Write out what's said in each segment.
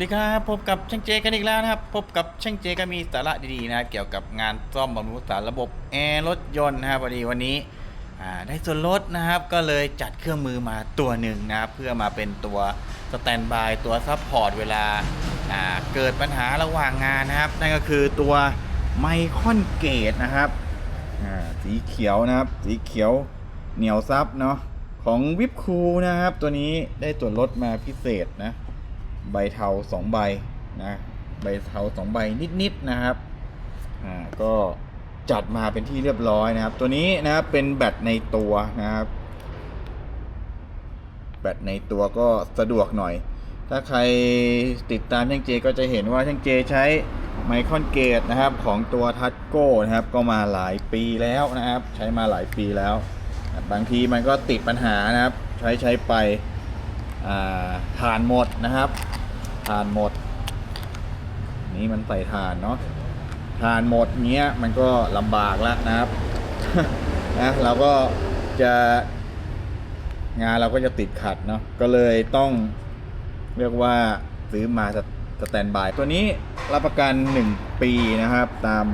วัสดีครับพบกับช่างเจกันอีกแล้วนะครับพบกับช่างเจก็มีสาระดีๆนะครับเกี่ยวกับงานซ่อมบำรุงรักษารระบบแอร์รถยนต์นะครับพอดีวันนี้ได้ส่วนลดนะครับก็เลยจัดเครื่องมือมาตัวหนึ่งนะครับเพื่อมาเป็นตัวสแตนบายตัวซัพพอร์ตเวลาเกิดปัญหาระหว่างงานนะครับ นั่นก็คือตัวไมคอนเกตนะครับสีเขียวนะครับ สีเขียวเหนียวซับเนาะของวิปคูนะครับ ตัวนี้ได้ส่วนลดมาพิเศษนะ ใบเทาสองใบนะใบเทาสองใบนิดๆนะครับอ่าก็จัดมาเป็นที่เรียบร้อยนะครับ ตัวนี้นะครับเป็นแบตในตัวนะครับ แบตในตัวก็สะดวกหน่อย ถ้าใครติดตามช่างเจก็จะเห็นว่าช่างเจใช้ไมคอนเกตนะครับของตัวทัชโก้นะครับ ก็มาหลายปีแล้วนะครับ ใช้มาหลายปีแล้ว บางทีมันก็ติดปัญหานะครับ ใช้ใช้ไป ฐานหมดนะครับฐานหมด นี่มันใส่ฐานเนาะฐานหมดเงี้ยมันก็ลำบากแล้วนะครับนะเราก็จะงานเราก็จะติดขัดเนาะก็เลยต้องเรียกว่าซื้อมาสสแตนบาย ตัวนี้รับประกัน 1 ปีนะครับ ตาม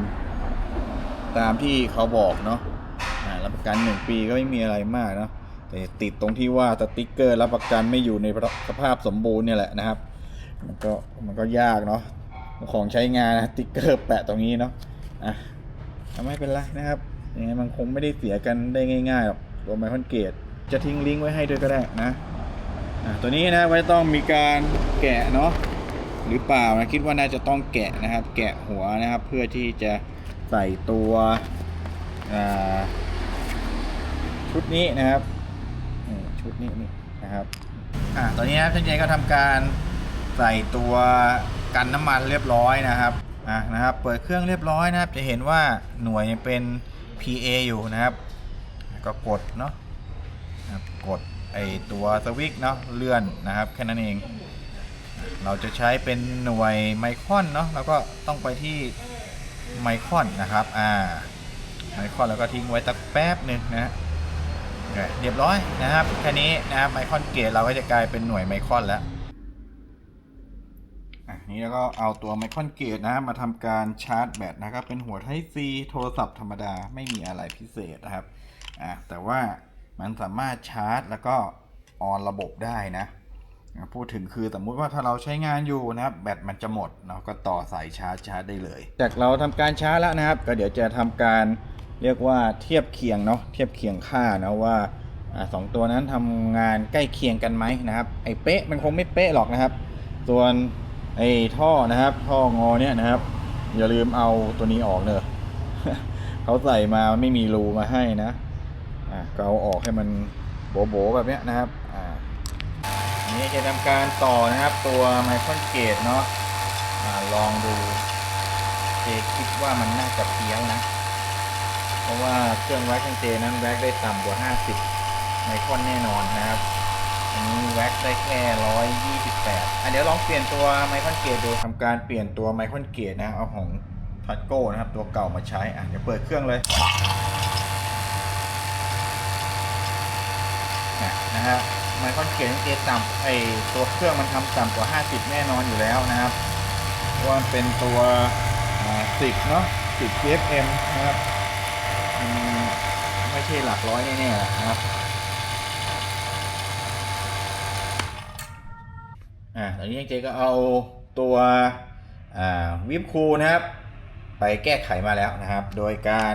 ตามที่เขาบอกเนาะรับประกัน 1 ปีก็ไม่มีอะไรมากเนาะ แต่ติดตรงที่ว่าสติกเกอร์รับประกันไม่อยู่ในสภาพสมบูรณ์เนี่ยแหละนะครับ มันก็มันก็ยากเนาะของใช้งานนะสติกเกอร์แปะตรงนี้เนาะอะไม่เป็นไรนะครับยังไงมันคงไม่ได้เสียกันได้ง่ายๆหรอกตัวไมคอนเกตจะทิ้งลิงก์ไว้ให้ด้วยก็ได้นะอะตัวนี้นะไว้ต้องมีการแกะเนาะหรือเปล่านะคิดว่าน่าจะต้องแกะนะครับ แกะหัวนะครับ เพื่อที่จะใส่ตัวชุดนี้นะครับ ชุดนี้นี่นะครับอ่าตอนนี้นะครับช่างเจก็ทำการใส่ตัวกันน้ำมันเรียบร้อยนะครับอ่านะครับ เปิดเครื่องเรียบร้อยนะครับ จะเห็นว่าหน่วยเป็น PA อยู่นะครับ ก็กดเนาะกดไอตัวสวิตช์เนาะเลื่อนนะครับแค่นั้นเอง เราจะใช้เป็นหน่วยไมครอนเนาะเราก็ต้องไปที่ไมครอนนะครับอ่าไมครอนแล้วก็ทิ้งไว้สักแป๊บหนึ่งนะ เรียบร้อยนะครับแค่นี้นะครับไมคอนเกตเราก็จะกลายเป็นหน่วยไมคอนแล้วนี่แล้วก็เอาตัวไมคอนเกตนะมาทำการชาร์จแบตนะครับ เป็นหัว Type C โทรศัพท์ธรรมดาไม่มีอะไรพิเศษนะครับอะแต่ว่ามันสามารถชาร์จแล้วก็ออนระบบได้นะพูดถึงคือสมมุติว่าถ้าเราใช้งานอยู่นะครับ แบตมันจะหมดเราก็ต่อสายชาร์จชาร์จได้เลย จากเราทำการชาร์จแล้วนะครับ ก็เดี๋ยวจะทำการ เรียกว่าเทียบเคียงเนาะเทียบเคียงค่านะว่าอสองตัวนั้นทำงานใกล้เคียงกันไหมนะครับไอ้เป๊ะมันคงไม่เป๊ะหรอกนะครับ ส่วนไอ้ท่อนะครับ ท่องอเนี่ยนะครับ อย่าลืมเอาตัวนี้ออกเนอะเขาใส่มาไม่มีรูมาให้นะอะก็เอาออกให้มันโบๆแบบเนี้ยนะครับอ่านี้จะทำการต่อนะครับตัวไมโคอนเกตเนาะอ่าลองดูเจคิดว่ามันน่าจะเพี้ยวนะ เพราะว่าเครื่องแว็กของเจนั้นแว็กได้ต่ำกว่า 50 ไมครอนแน่นอนนะครับ อันนี้แว็กได้แค่ 128อะเดี๋ยวลองเปลี่ยนตัวไมครอนเกตดูทำการเปลี่ยนตัวไมครอนเกตนะเอาของทัดโก้นะครับ ตัวเก่ามาใช้อะเดี๋ยวเปิดเครื่องเลยนะนะฮะไมครอนเกตของเจต่ำไอตัวเครื่องมันทำต่ำกว่า 50 แน่นอนอยู่แล้วนะครับว่าเป็นตัว 10 เนาะ10 CFM นะครับ ใช่หลักร้อยแน่ๆนะครับอ่าตอนนี้เจก็เอาตัวอ่าวิปคูนะครับ ไปแก้ไขมาแล้วนะครับ โดยการ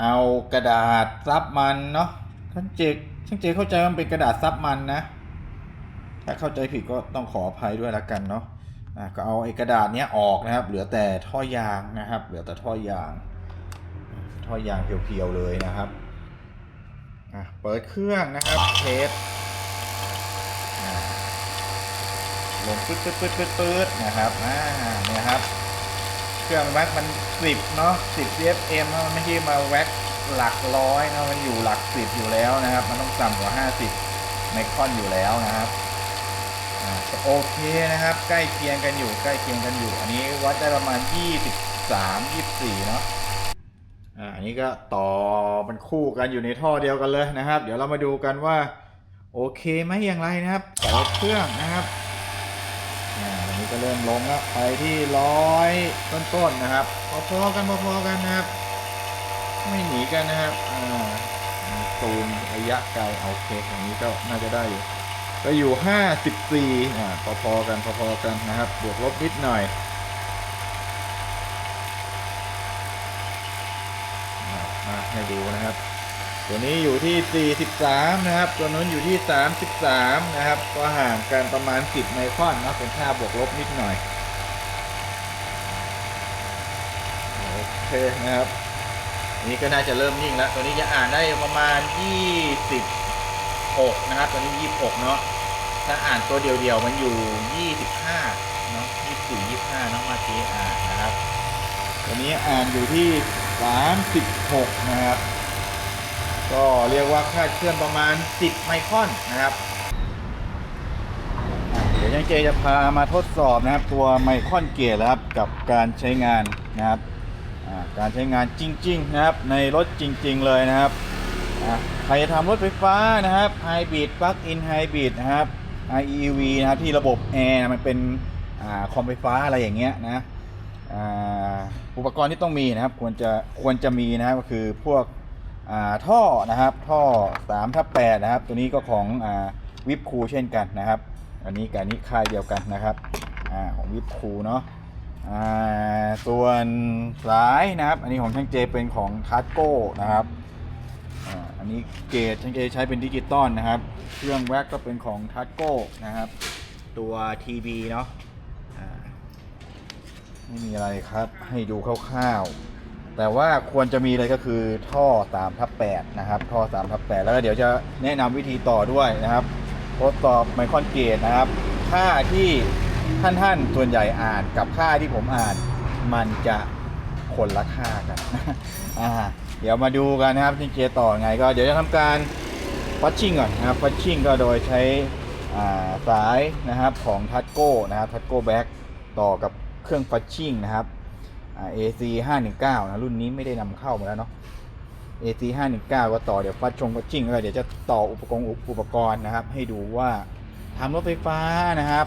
เอากระดาษซับมันเนาะช่างเจช่างเจเข้าใจว่าเป็นกระดาษซับมันนะ ถ้าเข้าใจผิดก็ต้องขออภัยด้วยละกันเนาะอ่าก็เอาไอ้กระดาษเนี้ยออกนะครับ เหลือแต่ท่อยางนะครับ เหลือแต่ท่อยาง ท่อยางเพียวๆเลยนะครับ อะเปิดเครื่องนะครับเทสลงปื๊ดปื๊ดปื๊ดปื๊ดปื๊ดนะครับอ่าเนี่ยครับ เครื่องแว็กมันสิบเนาะสิบ CFM นะมันไม่ใช่มาแว็กหลักร้อยนะมันอยู่หลักสิบอยู่แล้วนะครับ มันต้องต่ำกว่าห้าสิบไมครอนอยู่แล้วนะครับโอเคนะครับ ใกล้เคียงกันอยู่ใกล้เคียงกันอยู่ อันนี้วัดได้ประมาณ 23 24 เนาะ อันนี้ก็ต่อมันคู่กันอยู่ในท่อเดียวกันเลยนะครับ เดี๋ยวเรามาดูกันว่าโอเคไหมอย่างไรนะครับต่อเครื่องนะครับอันนี้ก็เริ่มลงแล้วไปที่ร้อยต้นๆนะครับพอๆกันพอๆกันนะครับ ไม่หนีกันนะครับอ่าตูนระยะไกลโอเคอย่างนี้ก็น่าจะได้อยู่ก็อยู่ 54อ่าพอๆกันพอๆกันนะครับ บวกลบนิดหน่อยอ่า มาให้ดูนะครับ ตัวนี้อยู่ที่ 43 นะครับ ตัวนู้นอยู่ที่ 33 นะครับ ก็ห่างกันประมาณ 10 ไมครอนเนาะเป็นค่าบวกลบนิดหน่อย โอเคนะครับ นี่ก็น่าจะเริ่มนิ่งแล้ว ตัวนี้จะอ่านได้ประมาณ 26 นะครับ ตัวนี้ 26 เนาะ ถ้าอ่านตัวเดียวๆมันอยู่ 25 เนาะ24 25 เนาะมื่อกี้อ่านนะครับ ตัวนี้อ่านอยู่ที่ 36 นะครับ ก็เรียกว่าคาดเคลื่อนประมาณ 10 ไมครอนนะครับ เดี๋ยวยังเจจะพามาทดสอบนะครับ ตัวไมครอนเกียร์นะครับกับการใช้งานนะครับการใช้งานจริง ๆ นะครับ ในรถจริง ๆ เลยนะครับใครจะทำรถไฟฟ้านะครับไฮบริดปลั๊กอินไฮบริดนะครับ IEV นะครับที่ระบบแอร์มันเป็นอคอมไฟฟ้าอะไรอย่างเงี้ยนะ อ่าอุปกรณ์ที่ต้องมีนะครับควรจะควรจะมีนะครับก็คือพวกอ่าท่อนะครับท่อ3ทับ8นะครับ ตัวนี้ก็ของอ่าวิปคูเช่นกันนะครับ อันนี้กับนี้ค่ายเดียวกันนะครับอ่าของวิปคูเนาะอ่าส่วนสายนะครับ อันนี้ของช่างเจเป็นของทัสโก้นะครับอ่าอันนี้เกจช่างเจใช้เป็นดิจิตอลนะครับ เครื่องแว็กก็เป็นของทัสโก้นะครับ ตัว TB เนาะ ไม่มีอะไรครับให้ดูคร่าวๆ แต่ว่าควรจะมีเลยก็คือท่อ3ทับ8นะครับ ท่อ3ทับ8แล้วก็เดี๋ยวจะแนะนำวิธีต่อด้วยนะครับทดสอบไมครอนเกตนะครับ ค่าที่ท่านท่านๆส่วนใหญ่อ่านกับค่าที่ผมอ่าน มันจะคนละค่ากันอ่าเดี๋ยวมาดูกันนะครับที่เกต่อไงก็เดี๋ยวจะทำการฟัชชิ่งก่อนนะครับฟัชชิ่งก็โดยใช้สายนะครับของทั c โก้นะครับทั c โก้แบ็กต่อกับ เครื่องฟัชชิ่งนะครับอ่า AC 519นะรุ่นนี้ไม่ได้นำเข้ามาแล้วเนาะ AC 519ก็ต่อเดี๋ยวฟัดชงฟัดชิ่งก็เดี๋ยวจะต่ออุปกรณ์อุปกรณ์นะครับ ให้ดูว่าทำรถไฟฟ้านะครับ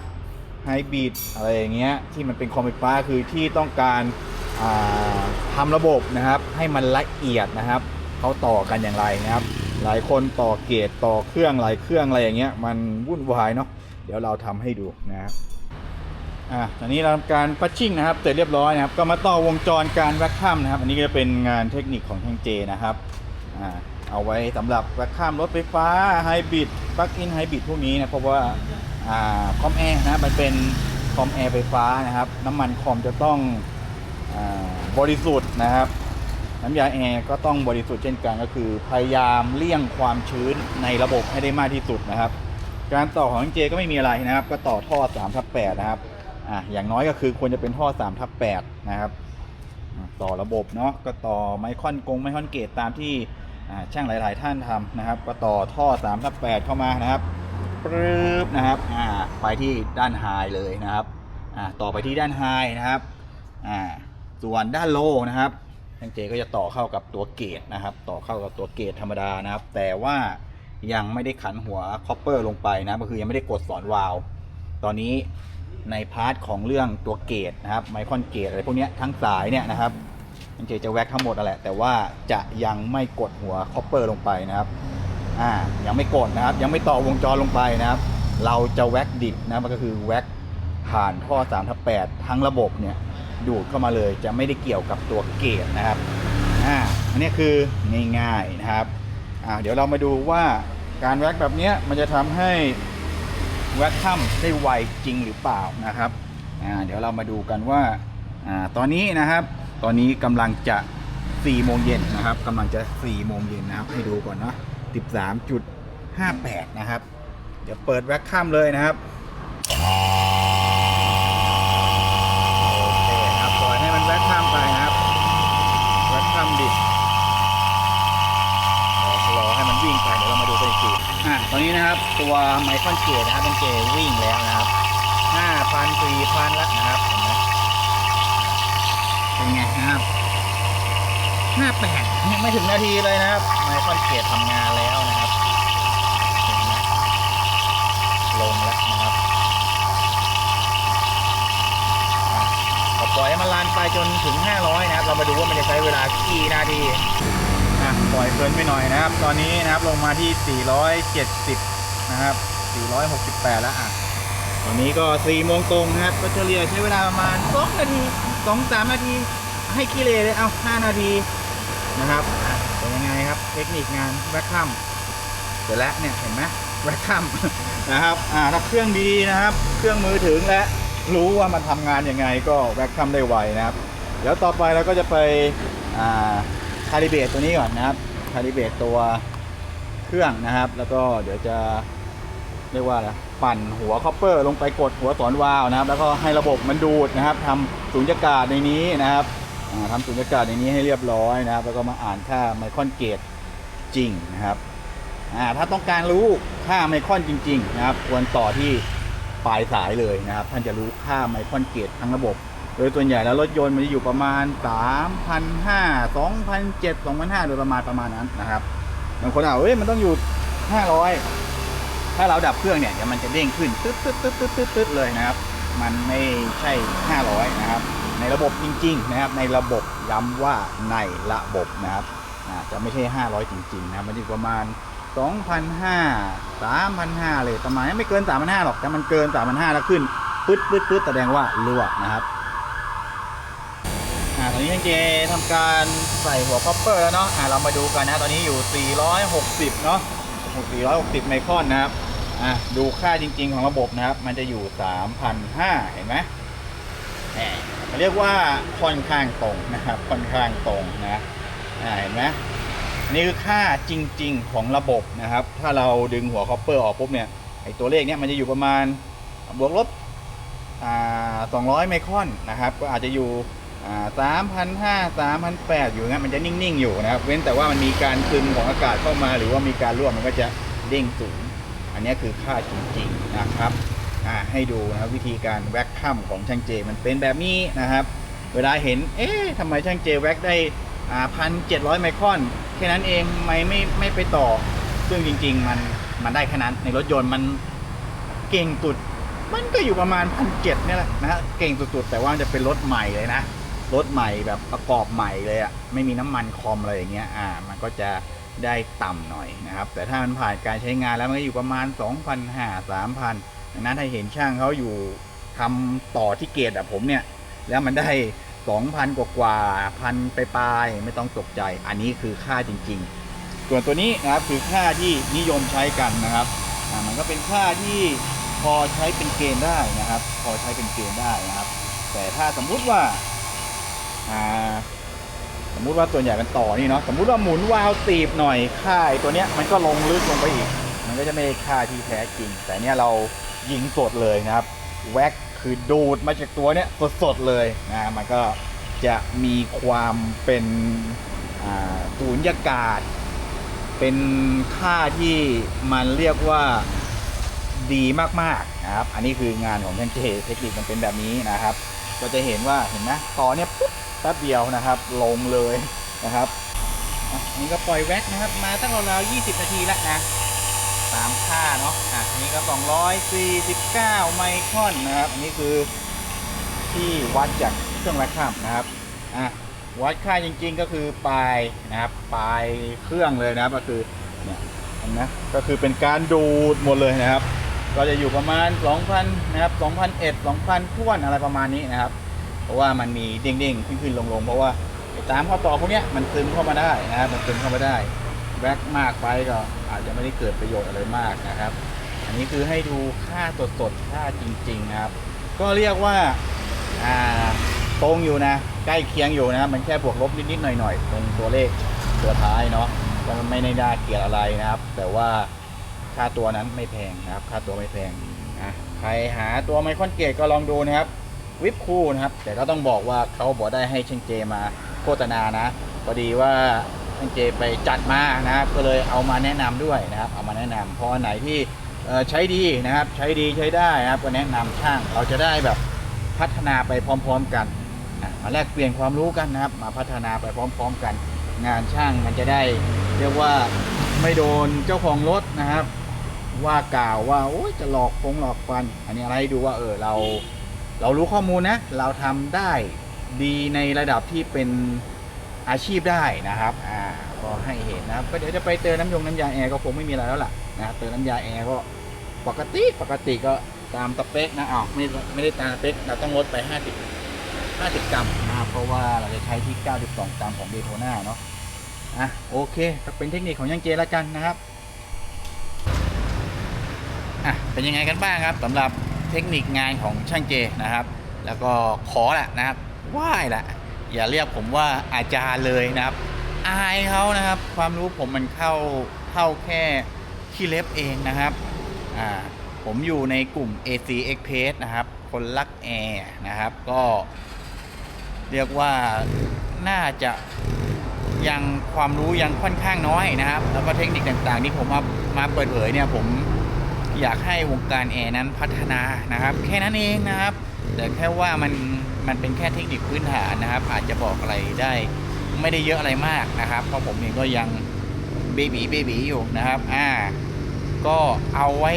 ไฮบริดอะไรอย่างเงี้ยที่มันเป็นคอมไฟฟ้าคือที่ต้องการาทำระบบนะครับ ให้มันละเอียดนะครับเขาต่อกันอย่างไรนะครับ หลายคนต่อเกตต่อเครื่องหลายเครื่องอะไรอย่างเงี้ยมันวุ่นวายเนาะเดี๋ยวเราทำให้ดูนะครับ อ่าตอนนี้เราทำการพัชชิ่งนะครับเสร็จเรียบร้อยนะครับ ก็มาต่อวงจรการแวคคัมนะครับ อันนี้ก็จะเป็นงานเทคนิคของทางเจนะครับอ่าเอาไว้สำหรับแวคคัมรถไฟฟ้าไฮบริดปลั๊กอินไฮบริดพวกนี้นะเพราะว่าอ่าคอมแอร์นะมันเป็นคอมแอร์ไฟฟ้านะครับ น้ำมันคอมจะต้องอ่าบริสุทธิ์นะครับน้ำยาแอร์ก็ต้องบริสุทธิ์เช่นกันก็คือ พยายามเลี่ยงความชื้นในระบบให้ได้มากที่สุดนะครับ การต่อของทางเจก็ไม่มีอะไรนะครับ ก็ต่อท่อ3ทับ8นะครับ อะอย่างน้อยก็คือควรจะเป็นท่อ3ทับ8นะครับต่อระบบเนาะก็ต่อไมคอนกงไมคอนเกตตามที่อ่าช่างหลาย ๆ ท่านทำนะครับ ก็ต่อท่อ3ทับ8เข้ามานะครับปึ๊บนะครับอ่าไปที่ด้านไฮเลยนะครับอ่าต่อไปที่ด้านไฮนะครับอ่าส่วนด้านโลนะครับช่างเจก็จะต่อเข้ากับตัวเกตนะครับ ต่อเข้ากับตัวเกตธรรมดานะครับ แต่ว่ายังไม่ได้ขันหัวคอปเปอร์ลงไปนะก็คือยังไม่ได้กดสอนวาลตอนนี้ ในพาร์ทของเรื่องตัวเกตนะครับไมคอนเกตอะไรพวกนี้ทั้งสายเนี่ยนะครับมันจะจะแว็กทั้งหมดแหละ แต่ว่าจะยังไม่กดหัวคอปเปอร์ลงไปนะครับอ่ายังไม่กดนะครับ ยังไม่ต่อวงจรลงไปนะครับ เราจะแว็กดิบนะมันก็คือแว็กผ่านท่อ3ทับ8ทั้งระบบเนี่ยดูดเข้ามาเลยจะไม่ได้เกี่ยวกับตัวเกตนะครับอ่าอันนี้คือง่ายๆนะครับอ่าเดี๋ยวเรามาดูว่าการแว็กแบบเนี้ยมันจะทำให้ แวคคัมได้ไวจริงหรือเปล่านะครับเดี๋ยวเรามาดูกันว่าอ่าตอนนี้นะครับ ตอนนี้กำลังจะ4โมงเย็นนะครับกำลังจะ4โมงเย็นนะครับ ให้ดูก่อนเนาะ13.58 นะครับ เดี๋ยวเปิดแวคคัมเลยนะครับ โอเคครับปล่อยให้มันแวคคัมไปนะครับ แวคคัมดิบ รอให้มันวิ่งไปเดี๋ยวเรามาดูกัน อะตอนนี้นะครับตัวไมคอนเกตนะครับเป็นเกวิ่งแล้วนะครับห้าพันสี่พันแล้วนะครับเห็นไหมเป็นไงนะครับห้าแปดยังไม่ถึงนาทีเลยนะครับไมคอนเกตทำงานแล้วนะครับเห็นไหมลงแล้วนะครับปล่อยให้มันลานไปจนถึง 500 นะครับ เรามาดูว่ามันจะใช้เวลากี่นาที ปล่อยเพลินไปหน่อยนะครับ ตอนนี้นะครับลงมาที่ 470 นะครับ 468 แล้วอะ ตอนนี้ก็4โมงตรงนะครับ ก็เฉลี่ยใช้เวลาประมาณ 2 นาที 2-3 นาที ให้กิเลเลยเอา 5 นาทีนะครับเป็นยังไงครับ เทคนิคงานแบ็คคัมเสร็จแล้วเนี่ยเห็นไหมแบ็คคัมนะครับ อ่าถ้าเครื่องดีนะครับ เครื่องมือถึงและรู้ว่ามันทำงานยังไงก็แบ็คคัมได้ไวนะครับ เดี๋ยวต่อไปเราก็จะไปอ่า คาลิเบตตัวนี้ก่อนนะครับ คาลิเบตตัวเครื่องนะครับ แล้วก็เดี๋ยวจะเรียกว่าอะไรปั่นหัวคอปเปอร์ลงไปกดหัวสอนวาล์วนะครับ แล้วก็ให้ระบบมันดูดนะครับทำสูญญากาศในนี้นะครับทำสูญญากาศในนี้ให้เรียบร้อยนะครับ แล้วก็มาอ่านค่าไมครอนเกตจริงนะครับถ้าต้องการรู้ค่าไมครอนจริง ๆ นะครับ ควรต่อที่ปลายสายเลยนะครับ ท่านจะรู้ค่าไมครอนเกตทั้งระบบ โดยส่วนใหญ่แล้วรถยนต์มันจะอยู่ประมาณ 3,500 2,700 2,500โดยประมาณประมาณนั้นนะครับบางคนอะเอ้ยมันต้องอยู่ 500 ถ้าเราดับเครื่องเนี่ยเดี๋ยวมันจะเด้งขึ้นตึ๊ดตึ๊ดตึ๊ดตึ๊ดตึ๊ดตึ๊ดเลยนะครับ มันไม่ใช่ 500 นะครับ ในระบบจริง ๆ นะครับ ในระบบย้ำว่าในระบบนะครับจะไม่ใช่ 500 จริง ๆ นะครับมันอยู่ประมาณ2,500 3,500เลยประมาณไม่เกิน 3,500หรอกแต่มันเกิน 3,500แล้วขึ้นปึ๊ดปึ๊ดปึ๊ดแสดงว่ารั่วนะครับ อนนี้ช่างเจทำการใส่หัวคอปเปอร์แล้วเนาะอ่าเรามาดูกันนะตอนนี้อยู่ 460 เนาะ460 ไมครอนนะครับอะดูค่าจริง ๆของระบบนะครับ มันจะอยู่3,500เห็นไหมแหมเรียกว่าค่อนข้างตรงนะครับค่อนข้างตรงนะอ่าเห็นไหมนนี้คือค่าจริง ๆของระบบนะครับ ถ้าเราดึงหัวคอปเปอร์ออกปุ๊บเนี่ยไอตัวเลขเนี้ยมันจะอยู่ประมาณบวกลบอ่า200 ไมครอนนะครับ ก็อาจจะอยู่ สามพันห้าสามพันแปดอยู่งั้นมันจะนิ่งๆอยู่นะครับเว้นแต่ว่ามันมีการซึมของอากาศเข้ามาหรือว่ามีการรั่วมันก็จะเด้งสูง อันนี้คือค่าจริงๆนะครับให้ดูนะวิธีการแว็กคัมของช่างเจมันเป็นแบบนี้นะครับ เวลาเห็นเอ๊ะทำไมช่างเจแว็กได้พันเจ็ดร้อยไมครอนแค่นั้นเองไมไม่ไม่ไปต่อ ซึ่งจริง ๆ มันมันได้แค่นั้นในรถยนต์มันเก่งสุด มันก็อยู่ประมาณพันเจ็ดนี่แหละนะฮะเก่งสุดๆแต่ว่าจะเป็นรถใหม่เลยนะ รถใหม่แบบประกอบใหม่เลยอะ่ะไม่มีน้ำมันคอมอะไรอย่างเงี้ยอ่ามันก็จะได้ต่ำหน่อยนะครับ แต่ถ้ามันผ่านการใช้งานแล้วมันก็อยู่ประมาณ 2,500 3,000ดังนั้นถ้าเห็นช่างเขาอยู่ทำต่อที่เกตแบบผมเนี่ย แล้วมันได้ 2,000 กว่ากว่าพันไปปลายไม่ต้องตกใจ อันนี้คือค่าจริง ๆ ส่วนตัวนี้นะครับคือค่าที่นิยมใช้กันนะครับอ่ามันก็เป็นค่าที่พอใช้เป็นเกณฑ์ได้นะครับ พอใช้เป็นเกณฑ์ได้นะครับ แต่ถ้าสมมุติว่า อ่าสมมุติว่าตัวใหญ่มันต่อนี่เนาะสมมุติว่าหมุนวาล์วตีบหน่อยค่ายตัวเนี้ยมันก็ลงลึกลงไปอีก มันก็จะไม่ได้ค่าที่แท้จริง แต่เนี้ยเรายิงสดเลยนะครับ แว็กคือดูดมาจากตัวเนี้ยสดๆเลยนะมันก็จะมีความเป็นสูญญากาศ เป็นค่าที่มันเรียกว่าดีมากๆนะครับ อันนี้คืองานของช่างเจเทคนิคมันเป็นแบบนี้นะครับ ก็จะเห็นว่าเห็นไหมต่อเนี่ยปุ๊บ แป๊บเดียวนะครับ ลงเลยนะครับอันนี้ก็ปล่อยแว็กนะครับ มาตั้งราวๆ20 นาทีแล้วนะตามค่าเนาะอะอันนี้ก็ 249 ไมครอนนะครับ อันนี้คือที่วัดจากเครื่องวัดข้ามนะครับอะวัดค่าจริงๆก็คือปลายนะครับปลายเครื่องเลยนะครับก็คือเนี่ยเห็นไหมก็คือเป็นการดูดหมดเลยนะครับ ก็จะอยู่ประมาณ 2,000 นะครับ 2,001 2,000ท้วนอะไรประมาณนี้นะครับ เพราะว่ามันมีเด้งๆ ขึ้นๆ ลงๆ เพราะว่าไอ้ตามข้อต่อพวกเนี้ยมันซึมเข้ามาได้นะครับมันซึมเข้ามาได้แว็กมากไปก็อาจจะไม่ได้เกิดประโยชน์อะไรมากนะครับ อันนี้คือให้ดูค่าสดๆ ค่าจริงๆนะครับ ก็เรียกว่าอ่าตรงอยู่นะ ใกล้เคียงอยู่นะครับ มันแค่บวกลบนิดๆหน่อยๆ ตรงตัวเลขตัวท้ายเนาะก็ไม่ได้น่าเกลียดอะไรนะครับ แต่ว่าค่าตัวนั้นไม่แพงนะครับ ค่าตัวไม่แพงนะใครหาตัวไมคอนเกตก็ลองดูนะครับ วิปคูลนะครับ แต่ก็ต้องบอกว่าเขาบอกได้ให้ช่างเจมาโฆษณานะพอดีว่าช่างเจไปจัดมานะครับ ก็เลยเอามาแนะนำด้วยนะครับ เอามาแนะนำเพราะอันไหนที่ใช้ดีนะครับ ใช้ดีใช้ได้นะครับก็แนะนำช่างเราจะได้แบบพัฒนาไปพร้อม ๆกันมาแลกเปลี่ยนความรู้กันนะครับ มาพัฒนาไปพร้อม ๆ กัน งานช่างมันจะได้ เรียกว่าไม่โดนเจ้าของรถนะครับ ว่ากล่าวว่าโอ้ยจะหลอกฟงหลอกฟัน อันนี้อะไรดูว่าเออเรา เรารู้ข้อมูลนะ เราทำได้ดีในระดับที่เป็นอาชีพได้นะครับอ่าก็ให้เห็นนะครับ ก็เดี๋ยวจะไปเติมน้ำยงน้ำยาแอร์ก็คงไม่มีอะไรแล้วล่ะนะเติมน้ำยาแอร์ก็ปกติปกติก็ตามสเปคนะอ้าวไม่ไม่ได้ตามสเปคเราต้องลดไป 50 50 กรัมนะครับเพราะว่าเราจะใช้ที่ 92 กรัมของเดโทน่าเนาะอะโอเคก็เป็นเทคนิคของยังเจแล้วกันนะครับอะเป็นยังไงกันบ้างครับสำหรับ เทคนิคงานของช่างเจนะครับ แล้วก็ขอแหละนะครับไหว้แหละอย่าเรียกผมว่าอาจารย์เลยนะครับ อายเขานะครับ ความรู้ผมมันเข้าเข้าแค่ขี้เล็บเองนะครับอ่าผมอยู่ในกลุ่ม AC Express นะครับ คนรักแอร์นะครับ ก็เรียกว่าน่าจะยังความรู้ยังค่อนข้างน้อยนะครับ แล้วก็เทคนิคต่างๆที่ผมมามาเปิดเผยเนี่ยผม อยากให้วงการแอร์นั้นพัฒนานะครับ แค่นั้นเองนะครับ แต่แค่ว่ามันมันเป็นแค่เทคนิคพื้นฐานนะครับอาจจะบอกอะไรได้ไม่ได้เยอะอะไรมากนะครับ เพราะผมเองก็ยังเบบีเบบีอยู่นะครับอ่าก็เอาไว้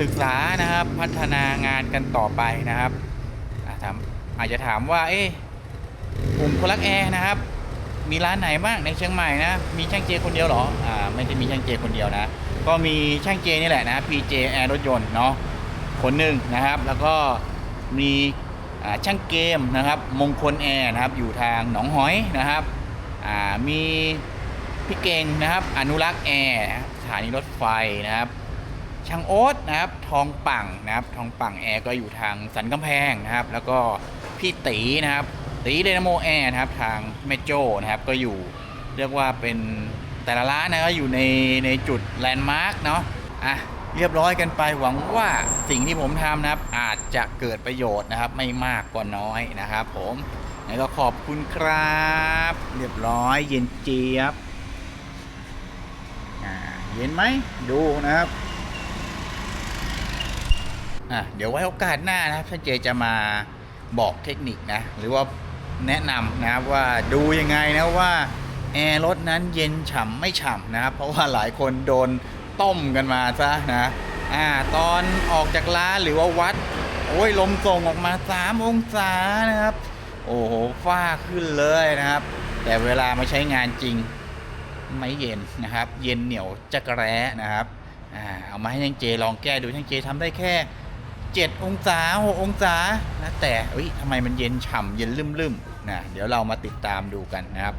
ศึกษานะครับพัฒนางานกันต่อไปนะครับอาถามอาจจะถามว่าเอ๊ะกลุ่มคนรักแอร์นะครับ มีร้านไหนบ้างในเชียงใหม่นะ มีช่างเจคนเดียวหรอ อ่า ไม่ได้มีช่างเจคนเดียวนะ ก็มีช่างเจนี่แหละนะ PJ แอร์รถยนต์เนาะคนหนึ่งนะครับ แล้วก็มีช่างเกมนะครับ มงคลแอร์นะครับอยู่ทางหนองหอยนะครับมีพี่เก่งนะครับอนุรักษ์แอร์สถานีรถไฟนะครับช่างโอ๊ตนะครับทองปังนะครับทองปังแอร์ก็อยู่ทางสันกำแพงนะครับ แล้วก็พี่ตีนะครับตีเดนโมแอร์นะครับทางแม่โจ้นะครับก็อยู่เรียกว่าเป็น แต่ละร้านนะก็อยู่ในในจุดแลนด์มาร์กเนาะอะเรียบร้อยกันไปหวังว่าสิ่งที่ผมทำนะครับ อาจจะเกิดประโยชน์นะครับ ไม่มากก็น้อยนะครับ ผมแล้วก็ขอบคุณครับ เรียบร้อยเย็นเจี๊ยบเย็นไหมดูนะครับอะเดี๋ยวไว้โอกาสหน้านะครับท่านเจจะมาบอกเทคนิคนะ หรือว่าแนะนำนะครับว่าดูยังไงนะว่า แอร์รถนั้นเย็นฉ่ำไม่ฉ่ำนะครับเพราะว่าหลายคนโดนต้มกันมาซะนะอ่าตอนออกจากร้านหรือว่าวัด โอ้ยลมส่งออกมา 3 องศานะครับ โอ้โหฟ้าขึ้นเลยนะครับ แต่เวลามาใช้งานจริงไม่เย็นนะครับ เย็นเหนียวจักรแร้นะครับอ่าเอามาให้ช่างเจลองแก้ดูช่างเจทำได้แค่ 7 องศา 6 องศานะแต่เอ้ยทำไมมันเย็นฉ่ำเย็นลืมๆนะเดี๋ยวเรามาติดตามดูกันนะครับ